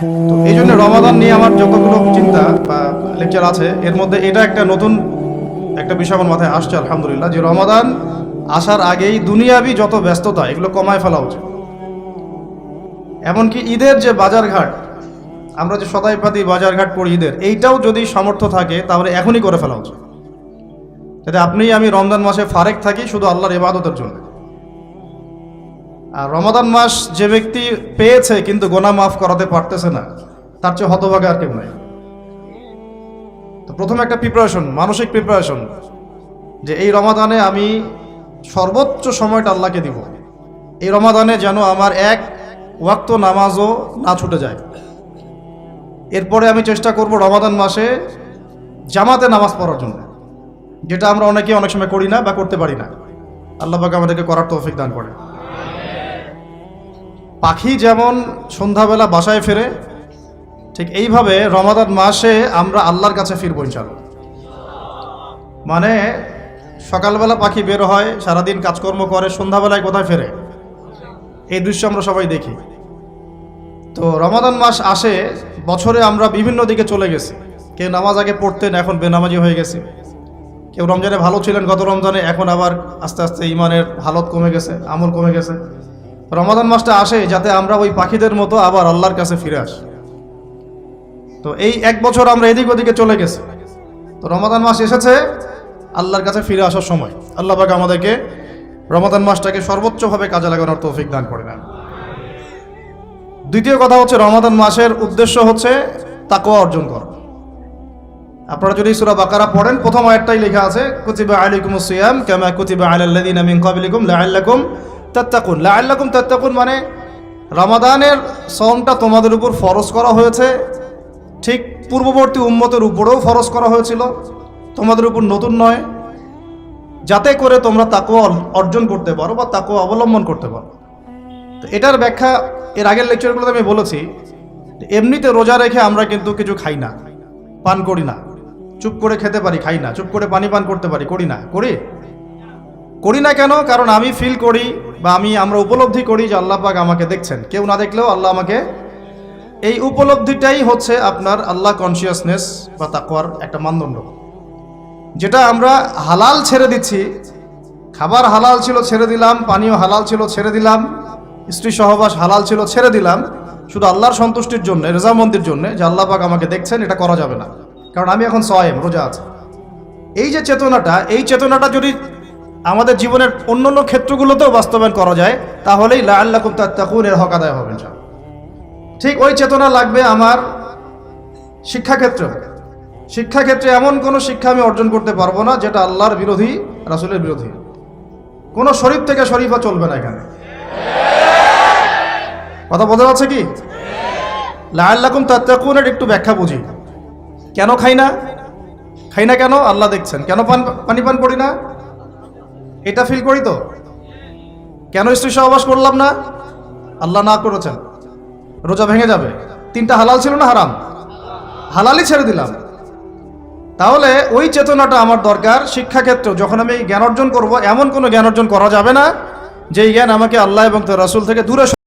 তো এই জন্য রমাদান নিয়ে আমার যতগুলো চিন্তা বা লেকচার আছে, এর মধ্যে এটা একটা নতুন একটা বিষয় আমার মাথায় আসছে, আলহামদুলিল্লাহ, যে রমাদান আসার আগেই দুনিয়াবি যত ব্যস্ততা, এগুলো কমায় ফেলা উচিত। এমনকি ঈদের যে বাজারঘাট, আমরা যে সদাইপাতি বাজারঘাট করি ঈদের, এইটাও যদি সামর্থ্য থাকে, তাহলে এখনই করে ফেলা উচিত। যাতে আপনি আমি রমজান মাসে ফারেক থাকি শুধু আল্লাহর ইবাদতের জন্য। আর রমাদান মাস যে ব্যক্তি পেয়েছে কিন্তু গোনা মাফ করাতে পারতেছে না, তার চেয়ে হতভাগা আর কেউ নাই। তো প্রথমে একটা প্রিপারেশন মানসিক প্রিপারেশন যে এই রমাদানে আমি সর্বোচ্চ সময়টা আল্লাহকে দিব। এই রমাদানে যেন আমার এক ওয়াক্ত নামাজও না ছুটে যায়। এরপরে আমি চেষ্টা করব রমাদান মাসে জামাতে নামাজ পড়ার জন্য, যেটা আমরা অনেকে অনেক সময় করি না বা করতে পারি না। আল্লাহ পাক আমাদেরকে করার তৌফিক দান করে পাখি যেমন সন্ধ্যাবেলা বাসায় ফেরে, ঠিক এইভাবে রমাদান মাসে আমরা আল্লাহর কাছে ফিরবো ইনশাল্লাহ মানে সকালবেলা পাখি বের হয়, সারাদিন কাজকর্ম করে, সন্ধ্যাবেলায় কোথায় ফেরে? এই দৃশ্য আমরা সবাই দেখি। তো রমাদান মাস আসে, বছরে আমরা বিভিন্ন দিকে চলে গেছি। কেউ নামাজ আগে পড়তেন, এখন বেনামাজি হয়ে গেছে। কেউ রমজানে ভালো ছিলেন, গত রমজানে, এখন আবার আস্তে আস্তে ইমানের হালত কমে গেছে, আমল কমে গেছে। রমাদান মাসটা আসে যাতে আমরা ওই পাখিদের মতো আবার আল্লাহর কাছে ফিরে আসি। তো এই এক বছর আমরা এদিক ওদিকে চলে গেছি। তো রমাদান মাস এসেছে, আল্লাহর কাছে ফিরে আসার সময়। আল্লাহ পাক আমাদেরকে রমাদান মাসটাকে সর্বোচ্চভাবে কাজে লাগানোর তৌফিক দান করে নেন দ্বিতীয় কথা হচ্ছে, রমাদান মাসের উদ্দেশ্য হচ্ছে তাকওয়া অর্জন করা। আপনারা যদি সূরা বাকারা পড়েন, প্রথম আয়াতটাই লেখা আছে, কুতিবা আলাইকুমুস সিয়াম কামা কুতিবা আলাল লাযিনা মিন ক্বাবলিকুম লাআল্লাকুম তাত্তাকুন, লাআল্লাকুম তাত্তাকুন মানে রমাদানের সওমটা তোমাদের উপর ফরজ করা হয়েছে। ঠিক পূর্ববর্তী উম্মতের উপরেও ফরজ করা হয়েছিল। তোমাদের উপর নতুন নয়। যাতে করে তোমরা তাকওয়া অর্জন করতে পারো বা তাকওয়া অবলম্বন করতে পারো। তো এটার ব্যাখ্যা এর আগের লেকচারগুলোতে আমি বলেছি এমনিতে রোজা রেখে আমরা কিন্তু কিছু খাই না, পান করি না। চুপ করে খেতে পারি, খাই না। চুপ করে পানি পান করতে পারি, করি না। করি? করি না কেন? কারণ আমি ফিল করি বা আমি, আমরা উপলব্ধি করি যে আল্লাহ পাক আমাকে দেখছেন। কেউ না দেখলেও আল্লাহ আমাকে এই উপলব্ধিটাই হচ্ছে আপনার আল্লাহ কনসিয়াসনেস বা তাকওয়ার একটা মানদণ্ড। যেটা আমরা হালাল ছেড়ে দিচ্ছি। খাবার হালাল ছিল ছেড়ে দিলাম, পানীয় হালাল ছিল ছেড়ে দিলাম, স্ত্রী সহবাস হালাল ছিল ছেড়ে দিলাম, শুধু আল্লাহর সন্তুষ্টির জন্য, রেজামন্দির জন্য যে আল্লাহ পাক আমাকে দেখছেন, এটা করা যাবে না। কারণ আমি এখন সয়েম রোজা আছে। এই যে চেতনাটা, এই চেতনাটা যদি আমাদের জীবনের অন্য অন্য ক্ষেত্রগুলোতেও বাস্তবায়ন করা যায়, তাহলেই লা আল্লাহ তাকুন এর হক আদায় হবে ঠিক ওই চেতনা লাগবে আমার শিক্ষাক্ষেত্রে। শিক্ষাক্ষেত্রে এমন কোনো শিক্ষা আমি অর্জন করতে পারব না, যেটা আল্লাহর বিরোধী, রাসুলের বিরোধী। কোনো শরীফ থেকে শরীফা চলবে না এখানে। কথা বোঝা যাচ্ছে কি? লাল্লাকুম তাত্তাকুনের একটু ব্যাখ্যা বুঝি। কেন খাই না? খাই না কেন? আল্লাহ দেখছেন। কেন পান পানি পান করি না? এটা ফিল করি তো? কেন স্ত্রী সহবাস করলাম না? আল্লাহ না করেছেন। রোজা ভেঙে যাবে। তিনটা হালাল ছিল না হারাম? হালালই ছেড়ে দিলাম। তাহলে ওই চেতনাটা আমার দরকার শিক্ষাক্ষেত্র যখন আমি জ্ঞান অর্জন করব, এমন কোনো জ্ঞান অর্জন করা যাবে না, যেই জ্ঞান আমাকে আল্লাহ এবং তার রাসুল থেকে দূরে